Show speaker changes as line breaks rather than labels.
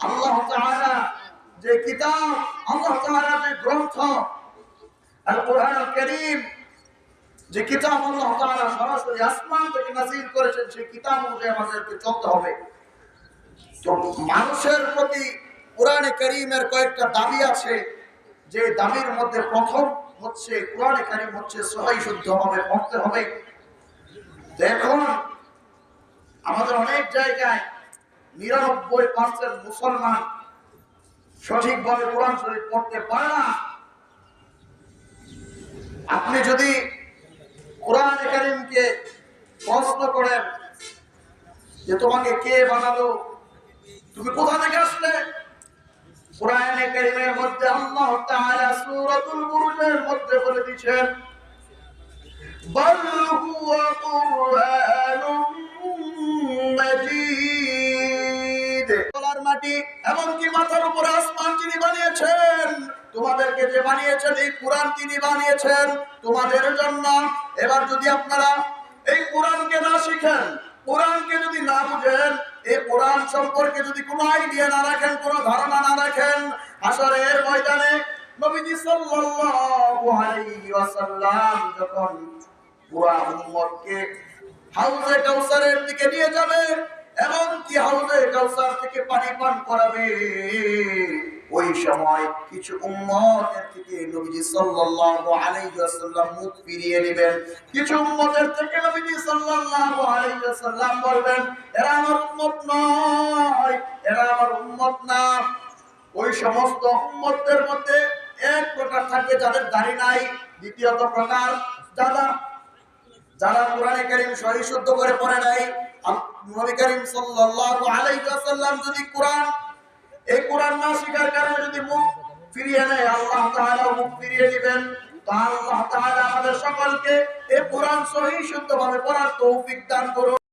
আল্লাহ তাআলা যে কিতাব, আল্লাহ তাআলা যে গ্রন্থ আল কোরআন করিম, যে কিতাব আল্লাহ তাআলা সরাসরি আসমান থেকে নাযিল করেছেন, সেই কিতাব অনুযায়ী আমাদেরকে চলতে হবে। তো মানুষের প্রতি কোরআনে করিমের কয়েকটা দাবি আছে, যে দাবির মধ্যে প্রথম হচ্ছে, কোরআনে করিম হচ্ছে সহাই শুদ্ধ হবে পড়তে হবে। তো এখন আমাদের অনেক জায়গায় নিরানব্বই পার্সেন্ট মুসলমান সঠিকভাবে কোরআন শরীফ পড়তে পারে না। আপনি যদি কোরআন করিমকে প্রশ্ন করেন যে তোমাকে কে বানালো, তুমি কোথা থেকে আসলে? কোরআন কারীমের মধ্যে আল্লাহ তাআলা সূরাতুল মধ্যে বলে দিয়েছেন, বল হুয়া মাটি, এমনকি মাথার উপরে আসমান যিনি বানিয়েছেন, তোমাদেরকে যে বানিয়েছেন, এই কোরআন তিনি বানিয়েছেন, তোমাদের জন্য। এবার যদি আপনারা এই কোরআনকে না শিখেন, কোরআনকে যদি না বুঝেন, এই কোরআন সম্পর্কে যদি কোনো আইডিয়া না রাখেন, কোনো ধারণা না রাখেন আসরের ময়দানে নবীজি সাল্লাল্লাহু আলাইহি ওয়াসাল্লাম যখন পুরা উম্মতকে হাউজে কাউসারের দিকে নিয়ে যাবে কাউসার থেকে পানি পান করাবে। ওই সময় কিছু উম্মতের থেকে নবীজি সাল্লাল্লাহু আলাইহি ওয়াসাল্লাম মুখ ফিরিয়ে নেবেন। কিছু উম্মতের থেকে নবীজি সাল্লাল্লাহু আলাইহি ওয়াসাল্লাম বলবেন, এরা আমার উম্মত নয়, এরা আমার উম্মত না। ওই সমস্ত উম্মতদের মধ্যে এক প্রকার থাকবে যাদের দাড়ি নাই, দ্বিতীয়ত প্রকার যারা যারা কোরআনে কারীম সহি শুদ্ধ করে পড়ে নাই সাল্লাল্লাহু যদি কোরআন কোরআন না যদি ফিরিয়ে নেয়, আল্লাহ ফিরিয়ে আমাদের সকলকে এই কোরআন সহি, শুদ্ধভাবে পড়ার তৌফিক দান করুন।